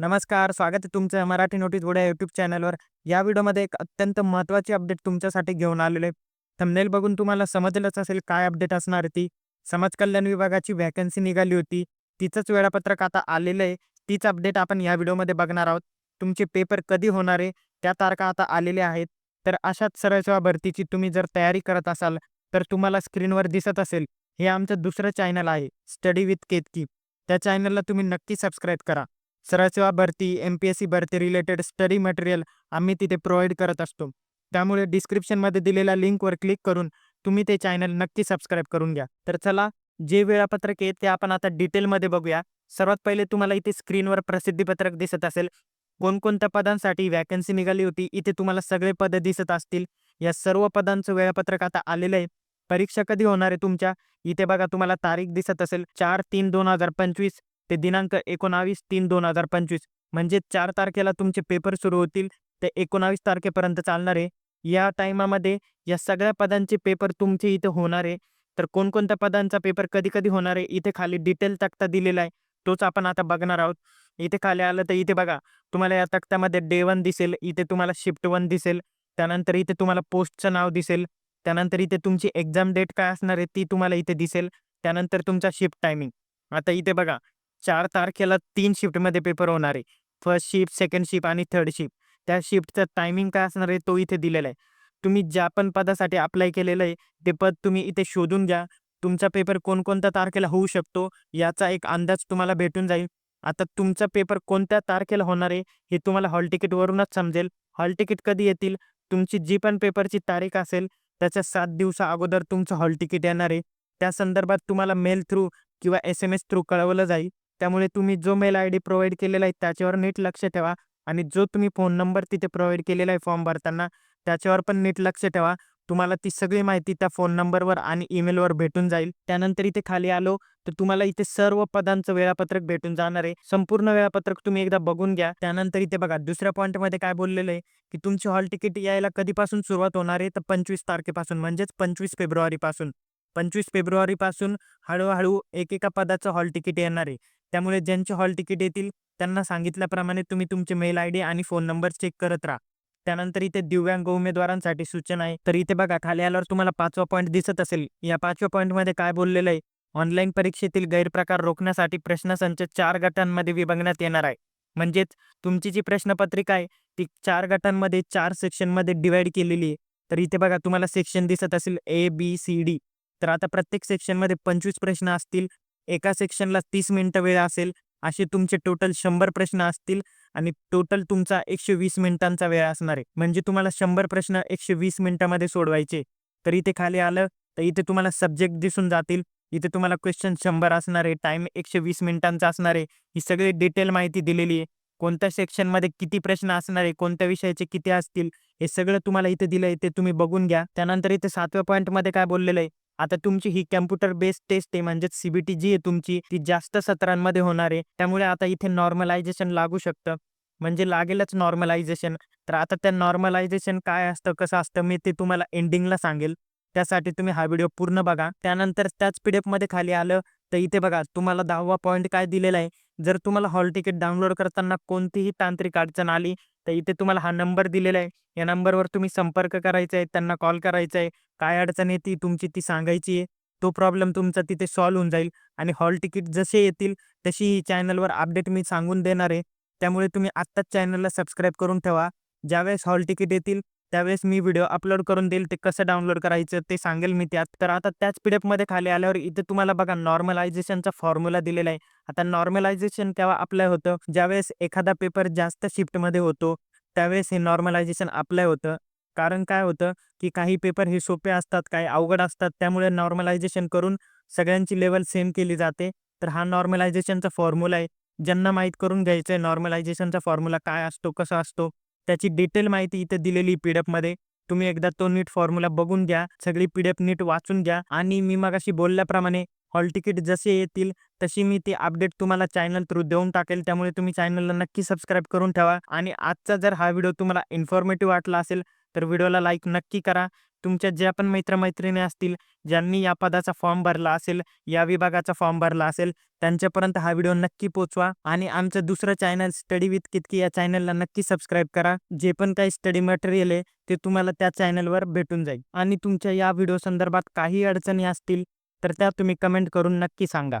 नमस्कार, स्वागत आहे तुमचं मराठी नोटीस बोर्ड या यूट्यूब चॅनलवर. या व्हिडिओमध्ये एक अत्यंत महत्त्वाची अपडेट तुमच्यासाठी घेऊन आलेलो आहे. थंबनेल बघून तुम्हाला समजलंच असेल काय अपडेट असणार ती. समाज कल्याण विभागाची व्हॅकन्सी निघाली होती. तिचंच वेळापत्रक आता आलेलं आहे. तीच अपडेट आपण या व्हिडिओमध्ये बघणार आहोत. तुमचे पेपर कधी होणार आहे, त्या तारखा आता आलेल्या आहेत. तर अशाच सरळ सेवा भरतीची तुम्ही जर तयारी करत असाल, तर तुम्हाला स्क्रीनवर दिसत असेल, हे आमचं दुसरं चॅनल आहे, स्टडी विथ केतकी. त्या चॅनलला तुम्ही नक्की सबस्क्राईब करा. सरसेवा भरती, एम-पी-एस-सी भरती रिलेटेड स्टडी मटेरियल आम्ही तिथे प्रोव्हाइड करत असतो. त्यामुळे डिस्क्रिप्शनमध्ये दिलेल्या लिंकवर क्लिक करून तुम्ही ते चॅनल नक्की सबस्क्राईब करून घ्या. तर चला, जे वेळापत्रक आहे ते आपण आता डिटेलमध्ये बघूया. सर्वात पहिले तुम्हाला इथे स्क्रीनवर प्रसिद्धीपत्रक दिसत असेल. कोणकोणत्या पदांसाठी व्हॅकन्सी निघाली होती, इथे तुम्हाला सगळे पदं दिसत असतील. या सर्व पदांचं वेळापत्रक आता आलेलं आहे. परीक्षा कधी होणार आहे तुमच्या, इथे बघा तुम्हाला तारीख दिसत असेल 4-3-2025 ते दिनांक 19-3-2025 म्हणजे चार तारखेला तुमचे पेपर सुरू होतील ते 19 तारखेपर्यंत चालणार आहे. या टाईमामध्ये या सगळ्या पदांचे पेपर तुमचे इथे होणार आहे. तर कोणकोणत्या पदांचा पेपर कधी-कधी होणार आहे, इथे खाली डिटेल तक्ता दिलेला आहे. तोच आपण आता बघणार आहोत. इथे खाली आलं तर इथे बघा तुम्हाला या तक्त्यामध्ये डे वन दिसेल, इथे तुम्हाला शिफ्ट वन दिसेल, त्यानंतर इथे तुम्हाला पोस्टचं नाव दिसेल, त्यानंतर इथे तुमची एक्झाम डेट काय असणार आहे ती तुम्हाला इथे दिसेल, त्यानंतर तुमचा शिफ्ट टायमिंग. आता इथे बघा चार तारखेला तीन शिफ्टमध्ये पेपर होणार आहे. फर्स्ट शिफ्ट, सेकंड शिफ्ट आणि थर्ड शिफ्ट. त्या शिफ्टचं टायमिंग काय असणार आहे तो इथे दिलेला आहे. तुम्ही ज्या पण पदासाठी अप्लाय केलेलं आहे, ते पद तुम्ही इथे शोधून घ्या. तुमचा पेपर कोणकोणत्या तारखेला होऊ शकतो, याचा एक अंदाज तुम्हाला भेटून जाईल. आता तुमचा पेपर कोणत्या तारखेला होणार आहे, हे तुम्हाला हॉल तिकीटवरूनच समजेल. हॉल तिकीट कधी येतील, तुमची जी पण पेपरची तारीख असेल, त्याच्या सात दिवसा अगोदर तुमचं हॉल तिकीट येणार आहे. त्या संदर्भात तुम्हाला मेल थ्रू किंवा एस-एम-एस थ्रू कळवलं जाईल. त्यामुळे तुम्ही जो मेल आयडी प्रोव्हाइड केलेला आहे त्याच्यावर नीट लक्ष ठेवा आणि जो तुम्ही फोन नंबर तिथे प्रोव्हाइड केलेला आहे फॉर्म भरताना, त्याच्यावर पण नीट लक्ष ठेवा. तुम्हाला ती सगळी माहिती त्या फोन नंबरवर आणि ईमेलवर भेटून जाईल. त्यानंतर इथे खाली आलो, तर तुम्हाला इथे सर्व पदांचं वेळापत्रक भेटून जाणार आहे. संपूर्ण वेळापत्रक तुम्ही एकदा बघून घ्या. त्यानंतर इथे बघा दुसऱ्या पॉईंटमध्ये काय बोललेलं आहे, की तुमची हॉल तिकीट यायला कधीपासून सुरुवात होणार आहे, तर 25 तारखेपासून म्हणजेच 25 फेब्रुवारीपासून. 25 फेब्रुवारीपासून हळूहळू एकेका पदाचं हॉल तिकीट येणार आहे. त्यामुळे ज्यांचे हॉल तिकीट येतील, त्यांना सांगितल्याप्रमाणे तुम्ही तुमचे मेल आयडी आणि फोन नंबर चेक करत राहा. त्यानंतर इथे दिव्यांग उमेदवारांसाठी सूचना आहे. तर इथे बघा खाली आल्यावर तुम्हाला पाचवा पॉईंट दिसत असेल. या पाचव्या पॉईंटमध्ये काय बोललेलं आहे, ऑनलाईन परीक्षेतील गैरप्रकार रोखण्यासाठी प्रश्नसंच चार गटांमध्ये विभागण्यात येणार आहे. म्हणजेच तुमची जी प्रश्नपत्रिका आहे, ती चार गटांमध्ये चार सेक्शनमध्ये डिवाईड केलेली आहे. तर इथे बघा तुम्हाला सेक्शन दिसत असेल ए, बी, सी, डी. तर आता प्रत्येक सेक्शनमध्ये 25 प्रश्न असतील. एका सेक्शनला तीस मिनिटं वेळ असेल. असे तुमचे टोटल शंभर प्रश्न असतील आणि टोटल तुमचा 120 मिनिटांचा वेळ असणार आहे. म्हणजे तुम्हाला शंभर प्रश्न 120 मिनिटामध्ये सोडवायचे. तर इथे खाली आलं, तर इथे तुम्हाला सब्जेक्ट दिसून जातील. इथे तुम्हाला क्वेश्चन शंभर असणार आहे, टाईम 120 मिनिटांचा असणार आहे. ही सगळी डिटेल माहिती दिलेली आहे. कोणत्या सेक्शनमध्ये किती प्रश्न असणार आहे, कोणत्या विषयाचे किती असतील, हे सगळं तुम्हाला इथे दिलं आहे, ते तुम्ही बघून घ्या. त्यानंतर इथे सातव्या पॉईंटमध्ये काय बोललेलं आहे, आता तुमची ही कॅम्प्युटर बेस्ड टेस्ट आहे, म्हणजेच सीबीटी जी आहे तुमची, ती जास्त सत्रांमध्ये होणार आहे. त्यामुळे आता इथे नॉर्मलायझेशन लागू शकतं. म्हणजे लागेलच नॉर्मलायझेशन. तर आता त्या नॉर्मलायझेशन काय असतं, कसं असतं, मी ते तुम्हाला एंडिंगला सांगेल. त्यासाठी तुम्ही हा व्हिडिओ पूर्ण बघा. त्यानंतर त्याच पी मध्ये खाली आलं, तर इथे बघा तुम्हाला 10वा पॉईंट काय दिलेला आहे, जर तुम्हाला हॉल तिकीट डाउनलोड करताना कोणतीही तांत्रिक अडचण आली, तर इथे तुम्हाला हा नंबर दिलेला आहे. या नंबरवर तुम्ही संपर्क करायचा आहे, त्यांना कॉल करायचा आहे. काय अडचण येते तुमची ती सांगायची आहे. तो प्रॉब्लेम तुमचा तिथे सॉल्व्ह होऊन जाईल आणि हॉल तिकीट जसे येतील, तशी ही चॅनलवर अपडेट मी सांगून देणार आहे. त्यामुळे तुम्ही आत्ताच चॅनलला सबस्क्राईब करून ठेवा. ज्यावेळेस हॉल तिकीट येतील, त्यावेळेस मी व्हिडिओ अपलोड करून देईल. ते कसं डाउनलोड करायचं ते सांगेल मी त्यात. तर आता त्याच पी-डी-एफमध्ये खाली आल्यावर इथे तुम्हाला बघा नॉर्मलायझेशनचा फॉर्म्युला दिलेला आहे. आता नॉर्मलायझेशन केव्हा अप्लाय होतं, ज्यावेळेस एखादा पेपर जास्त शिफ्टमध्ये होतो, त्यावेळेस हे नॉर्मलायझेशन अप्लाय होतं. कारण काय होतं, की काही पेपर हे सोपे असतात, काही अवघड असतात. त्यामुळे नॉर्मलायझेशन करून सगळ्यांची लेवल सेम केली जाते. तर हा नॉर्मलायझेशनचा फॉर्म्युला आहे. ज्यांना माहीत करून घ्यायचं आहे नॉर्मलायझेशनचा फॉर्म्युला काय असतो, कसा असतो, त्याची डिटेल माहिती इथे दिलेली पी-डी-एफमध्ये. तुम्ही एकदा तो नीट फॉर्म्युला बघून घ्या. सगळी पी-डी-एफ नीट वाचून घ्या आणि मी मगाशी बोलल्याप्रमाणे हॉल तिकीट जसे येतील, तशी मी ती अपडेट तुम्हाला चॅनल थ्रू देऊन टाकेल. त्यामुळे तुम्ही चॅनलला नक्की सबस्क्राईब करून ठेवा आणि आजचा जर हा व्हिडिओ तुम्हाला इन्फॉर्मेटिव्ह वाटला असेल, तर व्हिडिओला लाईक नक्की करा. तुमच्या ज्या पण मित्रमैत्रिणी असतील ज्यांनी या पदाचा फॉर्म भरला असेल या विभागाचा फॉर्म भरला असेल त्यांच्यापर्यंत हा व्हिडिओ नक्की पोचवा आणि आमचं दुसरं चॅनल स्टडी विथ कितकी या चॅनलला नक्की सबस्क्राईब करा. जे पण काही स्टडी मटेरियल आहे ते तुम्हाला त्या चॅनलवर भेटून जाईल. आणि तुमच्या या व्हिडिओ संदर्भात काही अडचणी असतील तर त्या तुम्ही कमेंट करून नक्की सांगा.